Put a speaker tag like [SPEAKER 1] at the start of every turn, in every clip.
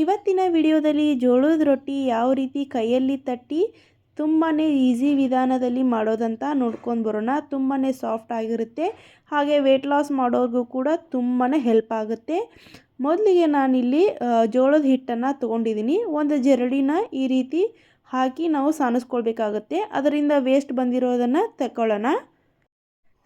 [SPEAKER 1] ಇವತ್ತಿನ ವಿಡಿಯೋದಲ್ಲಿ ಜೋಳದ ರೊಟ್ಟಿ ಯಾವ ರೀತಿ ಕೈಯಲ್ಲಿ ತಟ್ಟಿ ತುಂಬಾ ಈಸಿ ವಿಧಾನದಲ್ಲಿ ಮಾಡೋದಂತ ನೋಡ್ಕೊಂಡು ಬರೋಣ. ತುಂಬಾ ಸಾಫ್ಟ್ ಆಗಿರುತ್ತೆ. ಹಾಗೆ ವೆಯ್ಟ್ ಲಾಸ್ ಮಾಡೋರಿಗೂ ಕೂಡ ತುಂಬಾ ಹೆಲ್ಪ್ ಆಗುತ್ತೆ. ಮೊದಲಿಗೆ ನಾನಿಲ್ಲಿ ಜೋಳದ ಹಿಟ್ಟನ್ನು ತೊಗೊಂಡಿದ್ದೀನಿ. ಒಂದು ಜರಡಿನ ಈ ರೀತಿ ಹಾಕಿ ನಾವು ಸಾನಿಸ್ಕೊಳ್ಬೇಕಾಗುತ್ತೆ. ಅದರಿಂದ ವೇಸ್ಟ್ ಬಂದಿರೋದನ್ನು ತಗೊಳ್ಳೋಣ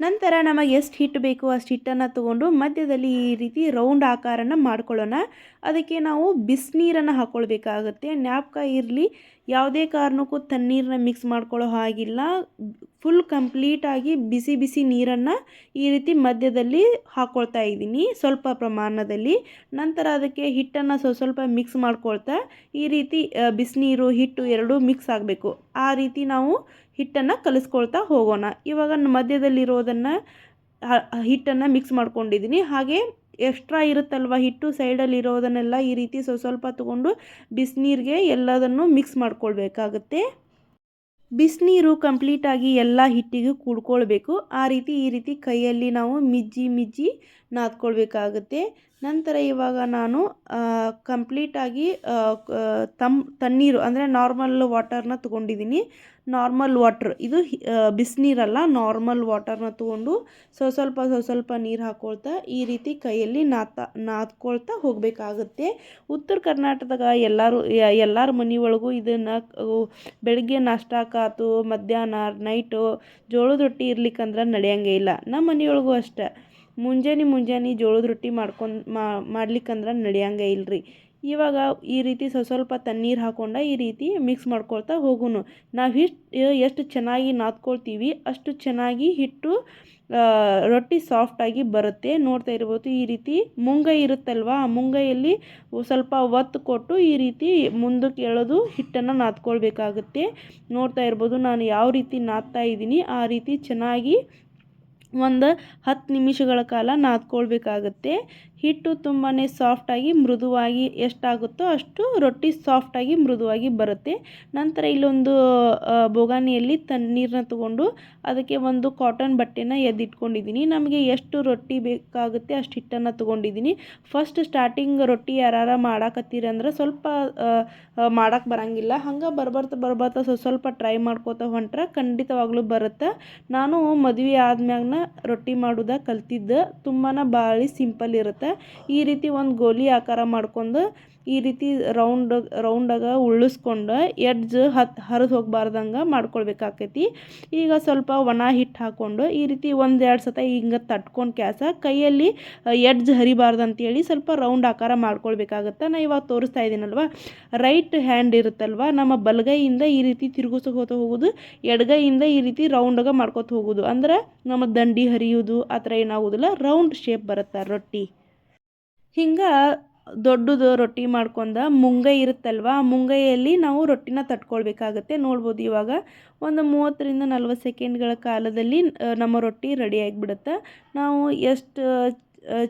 [SPEAKER 1] ನಂತರ ನಮಗೆ ಎಷ್ಟು ಹಿಟ್ಟು ಬೇಕು ಅಷ್ಟು ಹಿಟ್ಟನ್ನು ತೊಗೊಂಡು ಮಧ್ಯದಲ್ಲಿ ಈ ರೀತಿ ರೌಂಡ್ ಆಕಾರನ ಮಾಡ್ಕೊಳ್ಳೋಣ. ಅದಕ್ಕೆ ನಾವು ಬಿಸಿನೀರನ್ನು ಹಾಕ್ಕೊಳ್ಬೇಕಾಗತ್ತೆ. ನ್ಯಾಪ್ಕ ಇರಲಿ ಯಾವುದೇ ಕಾರಣಕ್ಕೂ ತಣ್ಣೀರನ್ನ ಮಿಕ್ಸ್ ಮಾಡ್ಕೊಳ್ಳೋ ಹಾಗಿಲ್ಲ. ಫುಲ್ ಕಂಪ್ಲೀಟಾಗಿ ಬಿಸಿ ಬಿಸಿ ನೀರನ್ನು ಈ ರೀತಿ ಮಧ್ಯದಲ್ಲಿ ಹಾಕ್ಕೊಳ್ತಾ ಇದ್ದೀನಿ, ಸ್ವಲ್ಪ ಪ್ರಮಾಣದಲ್ಲಿ. ನಂತರ ಅದಕ್ಕೆ ಹಿಟ್ಟನ್ನು ಸ್ವಲ್ಪ ಸ್ವಲ್ಪ ಮಿಕ್ಸ್ ಮಾಡ್ಕೊಳ್ತಾ ಈ ರೀತಿ ಬಿಸಿನೀರು, ಹಿಟ್ಟು ಎರಡೂ ಮಿಕ್ಸ್ ಆಗಬೇಕು. ಆ ರೀತಿ ನಾವು ಹಿಟ್ಟನ್ನು ಕಲಿಸ್ಕೊಳ್ತಾ ಹೋಗೋಣ. ಇವಾಗ ಮಧ್ಯದಲ್ಲಿರೋದನ್ನು ಹಿಟ್ಟನ್ನು ಮಿಕ್ಸ್ ಮಾಡ್ಕೊಂಡಿದ್ದೀನಿ ಹಾಗೆ ಎಕ್ಸ್ಟ್ರಾ ಇರುತ್ತಲ್ವ ಹಿಟ್ಟು ಸೈಡಲ್ಲಿ ಇರೋದನ್ನೆಲ್ಲ ಈ ರೀತಿ ಸ್ವಲ್ಪ ಸ್ವಲ್ಪ ತೊಗೊಂಡು ಬಿಸಿನೀರಿಗೆ ಎಲ್ಲದನ್ನು ಮಿಕ್ಸ್ ಮಾಡ್ಕೊಳ್ಬೇಕಾಗತ್ತೆ. ಬಿಸಿನೀರು ಕಂಪ್ಲೀಟಾಗಿ ಎಲ್ಲ ಹಿಟ್ಟಿಗೂ ಕೂಡ್ಕೊಳ್ಬೇಕು. ಆ ರೀತಿ ಈ ರೀತಿ ಕೈಯಲ್ಲಿ ನಾವು ಮಿಜ್ಜಿ ಮಿಜ್ಜಿ ನಾದ್ಕೊಳ್ಬೇಕಾಗುತ್ತೆ. ನಂತರ ಇವಾಗ ನಾನು ಕಂಪ್ಲೀಟಾಗಿ ತಮ್, ತಣ್ಣೀರು ಅಂದರೆ ನಾರ್ಮಲ್ ವಾಟರ್ನ ತೊಗೊಂಡಿದ್ದೀನಿ ನಾರ್ಮಲ್ ವಾಟ್ರ್ ಇದು ಬಿಸಿನೀರಲ್ಲ ನಾರ್ಮಲ್ ವಾಟರ್ನ ತೊಗೊಂಡು ಸ್ವ ಸ್ವಲ್ಪ ಸ್ವ ಸ್ವಲ್ಪ ನೀರು ಹಾಕ್ಕೊಳ್ತಾ ಈ ರೀತಿ ಕೈಯಲ್ಲಿ ನಾತ, ನಾದ್ಕೊಳ್ತಾ ಹೋಗಬೇಕಾಗುತ್ತೆ. ಉತ್ತರ ಕರ್ನಾಟಕದಾಗ ಎಲ್ಲರೂ ಎಲ್ಲರ ಮನೆಯೊಳಗೂ ಇದನ್ನು ಬೆಳಗ್ಗೆ ನಾಷ್ಟಾಕಾತು ಮಧ್ಯಾಹ್ನ ನೈಟು ಜೋಳದ ರೊಟ್ಟಿ ಇರ್ಲಿಕ್ಕಂದ್ರೆ ನಡೆಯಂಗೇ ಇಲ್ಲ. ನಮ್ಮ ಮನೆಯೊಳಗೂ ಅಷ್ಟೆ. ಮುಂಜಾನೆ ಮುಂಜಾನೆ ಜೋಳದ ರೊಟ್ಟಿ ಮಾಡ್ಕೊಂಡು ಮಾಡ್ಲಿಕ್ಕಂದ್ರೆ ನಡೆಯಂಗೇ ಇಲ್ರಿ. ಇವಾಗ ಈ ರೀತಿ ಸ್ವಲ್ಪ ಸ್ವಲ್ಪ ತಣ್ಣೀರು ಹಾಕ್ಕೊಂಡ ಈ ರೀತಿ ಮಿಕ್ಸ್ ಮಾಡ್ಕೊಳ್ತಾ ಹೋಗುನು. ನಾವು ಹಿಟ್ಟು ಎಷ್ಟು ಚೆನ್ನಾಗಿ ನಾದ್ಕೊಳ್ತೀವಿ, ಅಷ್ಟು ಚೆನ್ನಾಗಿ ಹಿಟ್ಟು ರೊಟ್ಟಿ ಸಾಫ್ಟಾಗಿ ಬರುತ್ತೆ. ನೋಡ್ತಾ ಇರ್ಬೋದು ಈ ರೀತಿ ಮುಂಗೈ ಇರುತ್ತಲ್ವಾ, ಆ ಮುಂಗೈಯಲ್ಲಿ ಸ್ವಲ್ಪ ಒತ್ತು ಕೊಟ್ಟು ಈ ರೀತಿ ಮುಂದಕ್ಕೆ ಎಳೆದು ಹಿಟ್ಟನ್ನು ನಾದ್ಕೊಳ್ಬೇಕಾಗುತ್ತೆ. ನೋಡ್ತಾ ಇರ್ಬೋದು ನಾನು ಯಾವ ರೀತಿ ನಾದ್ತಾ ಇದ್ದೀನಿ, ಆ ರೀತಿ ಚೆನ್ನಾಗಿ ಒಂದು ಹತ್ತು ನಿಮಿಷಗಳ ಕಾಲ ನಾದ್ಕೊಳ್ಬೇಕಾಗತ್ತೆ. ಹಿಟ್ಟು ತುಂಬಾ ಸಾಫ್ಟಾಗಿ ಮೃದುವಾಗಿ ಎಷ್ಟಾಗುತ್ತೋ ಅಷ್ಟು ರೊಟ್ಟಿ ಸಾಫ್ಟಾಗಿ ಮೃದುವಾಗಿ ಬರುತ್ತೆ. ನಂತರ ಇಲ್ಲೊಂದು ಬೊಗಾನಿಯಲ್ಲಿ ತಣ್ಣೀರನ್ನ ತಗೊಂಡು ಅದಕ್ಕೆ ಒಂದು ಕಾಟನ್ ಬಟ್ಟೆನ ಎದ್ದಿಟ್ಕೊಂಡಿದ್ದೀನಿ. ನಮಗೆ ಎಷ್ಟು ರೊಟ್ಟಿ ಬೇಕಾಗುತ್ತೆ ಅಷ್ಟು ಹಿಟ್ಟನ್ನು ತೊಗೊಂಡಿದ್ದೀನಿ. ಫಸ್ಟ್ ಸ್ಟಾರ್ಟಿಂಗ್ ರೊಟ್ಟಿ ಯಾರು ಮಾಡಾಕತ್ತೀರಿ ಅಂದ್ರೆ ಸ್ವಲ್ಪ ಮಾಡಕ್ಕೆ ಬರಂಗಿಲ್ಲ. ಹಂಗೆ ಬರ್ಬರ್ತಾ ಬರ್ಬರ್ತಾ ಸ್ವಲ್ಪ ಸ್ವಲ್ಪ ಟ್ರೈ ಮಾಡ್ಕೋತಾ ಹೊಂಟ್ರೆ ಖಂಡಿತವಾಗ್ಲೂ ಬರುತ್ತೆ. ನಾನು ಮದುವೆ ಆದ್ಮ್ಯಾಗನ ರೊಟ್ಟಿ ಮಾಡೋದ ಕಲ್ತಿದ್ದೆ. ತುಂಬಾ ಭಾಳ ಸಿಂಪಲ್ ಇರುತ್ತೆ. ಈ ರೀತಿ ಒಂದು ಗೋಲಿ ಆಕಾರ ಮಾಡ್ಕೊಂಡು ಈ ರೀತಿ ರೌಂಡ್ ರೌಂಡಾಗ ಉಳ್ಳಿಸ್ಕೊಂಡು ಎಡ್ಜ್ ಹತ್, ಹರಿದು ಹೋಗ್ಬಾರ್ದಂಗೆ ಮಾಡ್ಕೊಳ್ಬೇಕಾಕೈತಿ. ಈಗ ಸ್ವಲ್ಪ ಒಣ ಹಿಟ್ಟು ಹಾಕ್ಕೊಂಡು ಈ ರೀತಿ ಒಂದೆರಡು ಸತ ಹಿಂಗೆ ತಟ್ಕೊಂಡು ಕ್ಯಾಸ ಕೈಯಲ್ಲಿ ಎಡ್ಜ್ ಹರಿಬಾರ್ದು ಅಂತೇಳಿ ಸ್ವಲ್ಪ ರೌಂಡ್ ಆಕಾರ ಮಾಡ್ಕೊಳ್ಬೇಕಾಗತ್ತೆ. ನಾ ಇವಾಗ ತೋರಿಸ್ತಾ ಇದ್ದೀನಲ್ವ ರೈಟ್ ಹ್ಯಾಂಡ್ ಇರುತ್ತಲ್ವ? ನಮ್ಮ ಬಲಗೈಯಿಂದ ಈ ರೀತಿ ತಿರುಗಿಸ್ಕೋತ ಹೋಗೋದು, ಎಡಗೈಯಿಂದ ಈ ರೀತಿ ರೌಂಡಾಗ ಮಾಡ್ಕೊತ ಹೋಗೋದು. ಅಂದ್ರೆ ನಮ್ಮ ದಂಡಿ ಹರಿಯೋದು, ಆ ಥರ ಏನಾಗೋದಿಲ್ಲ ರೌಂಡ್ ಶೇಪ್ ಬರುತ್ತೆ ರೊಟ್ಟಿ. ಹಿಂಗೆ ದೊಡ್ಡದು ರೊಟ್ಟಿ ಮಾಡ್ಕೊಂಡ ಮುಂಗೈ ಇರುತ್ತಲ್ವ, ಆ ಮುಂಗೈಯಲ್ಲಿ ನಾವು ರೊಟ್ಟಿನ ತಟ್ಕೊಳ್ಬೇಕಾಗತ್ತೆ. ನೋಡ್ಬೋದು ಇವಾಗ ಒಂದು ಮೂವತ್ತರಿಂದ ನಲ್ವತ್ತು ಸೆಕೆಂಡ್ಗಳ ಕಾಲದಲ್ಲಿ ನಮ್ಮ ರೊಟ್ಟಿ ರೆಡಿ ಆಗಿಬಿಡುತ್ತೆ. ನಾವು ಎಷ್ಟು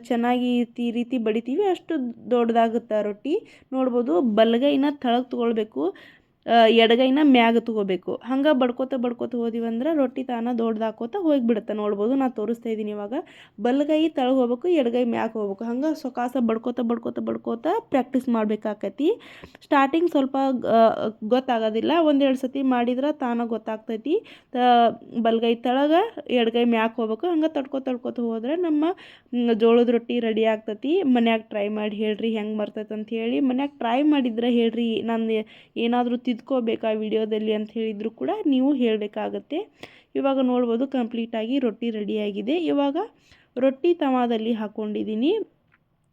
[SPEAKER 1] ಚೆನ್ನಾಗಿ ಈ ರೀತಿ ಬಡಿತೀವಿ ಅಷ್ಟು ದೊಡ್ಡದಾಗುತ್ತೆ ರೊಟ್ಟಿ. ನೋಡ್ಬೋದು ಬಲಗೈನ ತಳಗೆ ತೊಗೊಳ್ಬೇಕು ಎಡಗೈನ ಮ್ಯಾಗ ತೊಗೋಬೇಕು. ಹಂಗೆ ಬಡ್ಕೋತ ಬಡ್ಕೋತ ಹೋದಿವಂದ್ರೆ ರೊಟ್ಟಿ ತಾನ ದೊಡ್ಡದಾಕೋತ ಹೋಗಿಬಿಡುತ್ತೆ. ನೋಡ್ಬೋದು ನಾನು ತೋರಿಸ್ತಾ ಇದ್ದೀನಿ ಇವಾಗ. ಬಲಗೈ ತಳಗೆ ಹೋಗ್ಬೇಕು, ಎಡಗೈ ಮ್ಯಾಗ ಹೋಗ್ಬೇಕು. ಹಂಗೆ ಸೊಕಾಸ ಬಡ್ಕೋತ ಬಡ್ಕೋತ ಬಡ್ಕೋತ ಪ್ರಾಕ್ಟೀಸ್ ಮಾಡಬೇಕಾಕತಿ. ಸ್ಟಾರ್ಟಿಂಗ್ ಸ್ವಲ್ಪ ಗೊತ್ತಾಗೋದಿಲ್ಲ. ಒಂದೆರಡು ಸತಿ ಮಾಡಿದ್ರೆ ತಾನ ಗೊತ್ತಾಗ್ತೈತಿ. ತ- ಬಲಗೈ ತಳಗ ಎಡಗೈ ಮ್ಯಾಕ್ ಹೋಗ್ಬೇಕು. ಹಂಗೆ ತಡ್ಕೋ ತಡ್ಕೋತ ಹೋದರೆ ನಮ್ಮ ಜೋಳದ ರೊಟ್ಟಿ ರೆಡಿ ಆಗ್ತೈತಿ. ಮನ್ಯಾಗ ಟ್ರೈ ಮಾಡಿ ಹೇಳ್ರಿ ಹೆಂಗೆ ಬರ್ತೈತೆ ಅಂತ ಹೇಳಿ. ಮನ್ಯಾಗ ಟ್ರೈ ಮಾಡಿದ್ರೆ ಹೇಳ್ರಿ. ನಾನು ಏನಾದರೂ ತಿದ್ಕೋಬೇಕಾ ವಿಡಿಯೋದಲ್ಲಿ ಅಂತ ಹೇಳಿದ್ರು ಕೂಡ ನೀವು ಹೇಳಬೇಕಾಗತ್ತೆ. ಇವಾಗ ನೋಡ್ಬೋದು ಕಂಪ್ಲೀಟಾಗಿ ರೊಟ್ಟಿ ರೆಡಿಯಾಗಿದೆ. ಇವಾಗ ರೊಟ್ಟಿ ತವಾದಲ್ಲಿ ಹಾಕ್ಕೊಂಡಿದ್ದೀನಿ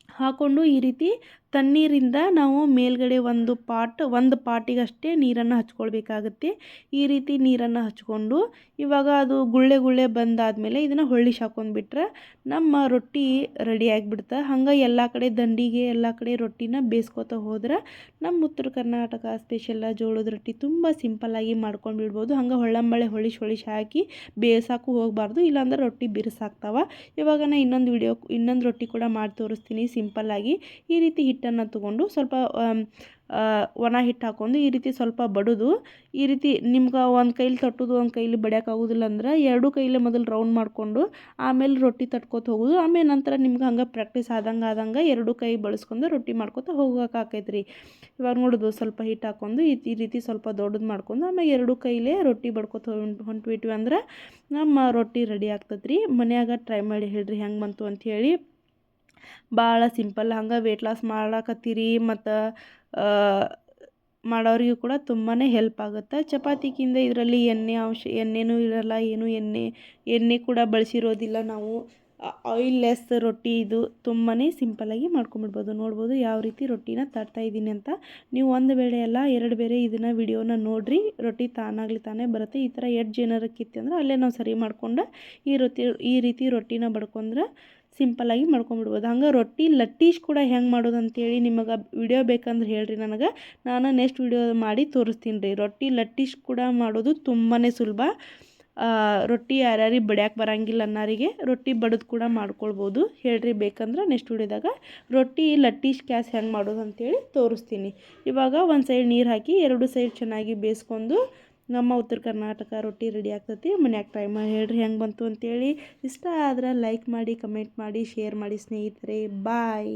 [SPEAKER 1] ಹಾಕ್ಕೊಂಡು ಈ ರೀತಿ ತಣ್ಣೀರಿಂದ ನಾವು ಮೇಲ್ಗಡೆ ಒಂದು ಪಾಟ್, ಒಂದು ಪಾಟಿಗಷ್ಟೇ ನೀರನ್ನು ಹಚ್ಕೊಳ್ಬೇಕಾಗತ್ತೆ. ಈ ರೀತಿ ನೀರನ್ನು ಹಚ್ಕೊಂಡು ಇವಾಗ ಅದು ಗುಳ್ಳೆ ಗುಳ್ಳೆ ಬಂದಾದಮೇಲೆ ಇದನ್ನು ಹೊಳ್ಳಿಸಿ ಹಾಕೊಂಡ್ಬಿಟ್ರೆ ನಮ್ಮ ರೊಟ್ಟಿ ರೆಡಿ ಆಗಿಬಿಡ್ತ. ಹಂಗೆ ಎಲ್ಲ ಕಡೆ ದಂಡಿಗೆ, ಎಲ್ಲ ಕಡೆ ರೊಟ್ಟಿನ ಬೇಯಿಸ್ಕೊತ ಹೋದ್ರೆ ನಮ್ಮ ಉತ್ತರ ಕರ್ನಾಟಕ ಸ್ಪೆಷಲ್ಲ ಜೋಳದ ರೊಟ್ಟಿ ತುಂಬ ಸಿಂಪಲ್ಲಾಗಿ ಮಾಡ್ಕೊಂಡು ಬಿಡ್ಬೋದು. ಹಂಗೆ ಹೊಳ್ಳಂಬಳೆ ಹೊಳಿಸಿ ಹೊಳಿಸಿ ಹಾಕಿ ಬೇಯಿಸೋಕ್ಕೂ ಹೋಗಬಾರ್ದು, ಇಲ್ಲಾಂದ್ರೆ ರೊಟ್ಟಿ ಬಿರುಸಾಗ್ತಾವ ಇವಾಗ ನಾನು ಇನ್ನೊಂದು ವಿಡಿಯೋ, ಇನ್ನೊಂದು ರೊಟ್ಟಿ ಕೂಡ ಮಾಡಿ ತೋರಿಸ್ತೀನಿ ಸಿಂಪಲ್ಲಾಗಿ ಈ ರೀತಿ ಹಿಟ್ಟು ಹಿಟ್ಟನ್ನು ತೊಗೊಂಡು ಸ್ವಲ್ಪ ಒಣ ಹಿಟ್ಟು ಹಾಕ್ಕೊಂಡು ಈ ರೀತಿ ಸ್ವಲ್ಪ ಬಡಿದು. ಈ ರೀತಿ ನಿಮ್ಗೆ ಒಂದು ಕೈಲಿ ತಟ್ಟೋದು, ಒಂದು ಕೈಲಿ ಬಡಿಯೋಕ್ಕಾಗೋದಿಲ್ಲ ಅಂದ್ರೆ ಎರಡು ಕೈಲೇ ಮೊದಲು ರೌಂಡ್ ಮಾಡಿಕೊಂಡು ಆಮೇಲೆ ರೊಟ್ಟಿ ತಟ್ಕೊತ ಹೋಗೋದು. ಆಮೇಲೆ ನಂತರ ನಿಮ್ಗೆ ಹಂಗೆ ಪ್ರಾಕ್ಟೀಸ್ ಆದಂಗೆ ಆದಂಗೆ ಎರಡು ಕೈ ಬಳಸ್ಕೊಂಡು ರೊಟ್ಟಿ ಮಾಡ್ಕೊತ ಹೋಗೋಕೆ ರೀ ಇವಾಗ ನೋಡೋದು ಸ್ವಲ್ಪ ಹಿಟ್ಟು ಹಾಕ್ಕೊಂಡು ಈ ರೀತಿ ಸ್ವಲ್ಪ ದೊಡ್ಡದು ಮಾಡ್ಕೊಂಡು ಆಮೇಲೆ ಎರಡು ಕೈಲೇ ರೊಟ್ಟಿ ಬಡ್ಕೊತ ಹೊಂಟ್ ಹೊಂಟ್ಬಿಟ್ವಿ ಅಂದ್ರೆ ನಮ್ಮ ರೊಟ್ಟಿ ರೆಡಿ ಆಗ್ತದೆ ಮನೆಯಾಗ ಮನ್ಯಾಗ ಟ್ರೈ ಮಾಡಿ ಹೇಳ್ರಿ ಹೆಂಗೆ ಬಂತು ಅಂಥೇಳಿ ಭಾಳ ಸಿಂಪಲ್. ಹಂಗೆ ವೆಯ್ಟ್ ಲಾಸ್ ಮಾಡಕತ್ತೀರಿ ಮತ್ತು ಮಾಡೋರಿಗೂ ಕೂಡ ತುಂಬಾ ಹೆಲ್ಪ್ ಆಗುತ್ತೆ. ಚಪಾತಿಗಿಂತ ಇದರಲ್ಲಿ ಎಣ್ಣೆ ಅಂಶ, ಎಣ್ಣೆನೂ ಇರಲ್ಲ, ಏನು ಎಣ್ಣೆ ಎಣ್ಣೆ ಕೂಡ ಬಳಸಿರೋದಿಲ್ಲ ನಾವು. ಆಯಿಲ್ ಲೆಸ್ ರೊಟ್ಟಿ ಇದು ತುಂಬಾ ಸಿಂಪಲ್ಲಾಗಿ ಮಾಡ್ಕೊಂಬಿಡ್ಬೋದು ನೋಡ್ಬೋದು ಯಾವ ರೀತಿ ರೊಟ್ಟಿನ ತರ್ತಾ ಇದ್ದೀನಿ ಅಂತ. ನೀವು ಒಂದು ಬೇಳೆ ಅಲ್ಲ, ಎರಡು ಬೇರೆ ಇದನ್ನು ವಿಡಿಯೋನ ನೋಡಿರಿ. ರೊಟ್ಟಿ ತಾನಾಗಲಿ ತಾನೇ ಬರುತ್ತೆ. ಈ ಥರ ಎಡ್ಜ್ ಏನಾರು ಅಂದರೆ ಅಂದ್ರೆ ಅಲ್ಲೇ ನಾವು ಸರಿ ಮಾಡ್ಕೊಂಡು ಈ ರೊಟ್ಟಿ, ಈ ರೀತಿ ರೊಟ್ಟಿನ ಬಡ್ಕೊಂಡ್ರೆ ಸಿಂಪಲ್ಲಾಗಿ ಮಾಡ್ಕೊಂಬಿಡ್ಬೋದು. ಹಂಗೆ ರೊಟ್ಟಿ ಲಟ್ಟೀಸ್ ಕೂಡ ಹೆಂಗೆ ಮಾಡೋದು ಅಂತೇಳಿ ನಿಮಗೆ ವಿಡಿಯೋ ಬೇಕಂದ್ರೆ ಹೇಳ್ರಿ ನನಗೆ. ನಾನು ನೆಕ್ಸ್ಟ್ ವಿಡಿಯೋ ಮಾಡಿ ತೋರಿಸ್ತೀನಿ ರೀ. ರೊಟ್ಟಿ ಲಟ್ಟೀಸ್ ಕೂಡ ಮಾಡೋದು ತುಂಬಾ ಸುಲಭ. ರೊಟ್ಟಿ ಯಾರ್ಯಾರಿಗೆ ಬಡಿಯಾಕೆ ಬರಂಗಿಲ್ಲ ಅನ್ನೋರಿಗೆ ರೊಟ್ಟಿ ಬಡದು ಕೂಡ ಮಾಡ್ಕೊಳ್ಬೋದು. ಹೇಳ್ರಿ ಬೇಕಂದ್ರೆ ನೆಕ್ಸ್ಟ್ ವಿಡಿಯೋದಾಗ ರೊಟ್ಟಿ ಲಟ್ಟೀಸ್ ಕ್ಯಾಸ್ ಹೆಂಗೆ ಮಾಡೋದು ಅಂತೇಳಿ ತೋರಿಸ್ತೀನಿ. ಇವಾಗ ಒಂದು ಸೈಡ್ ನೀರು ಹಾಕಿ, ಎರಡು ಸೈಡ್ ಚೆನ್ನಾಗಿ ಬೇಯಿಸ್ಕೊಂಡು ನಮ್ಮ ಉತ್ತರ ಕರ್ನಾಟಕ ರೊಟ್ಟಿ ರೆಡಿ ಆಗ್ತೈತಿ, ಮನ್ಯಾಗ ಟ್ರೈ ಮಾಡಿ ಹೇಳ್ರಿ ಹೆಂಗೆ ಬಂತು ಅಂತೇಳಿ. ಇಷ್ಟ ಆದ್ರೆ ಲೈಕ್ ಮಾಡಿ ಕಮೆಂಟ್ ಮಾಡಿ ಶೇರ್ ಮಾಡಿ ಸ್ನೇಹಿತರೆ ಬಾಯ್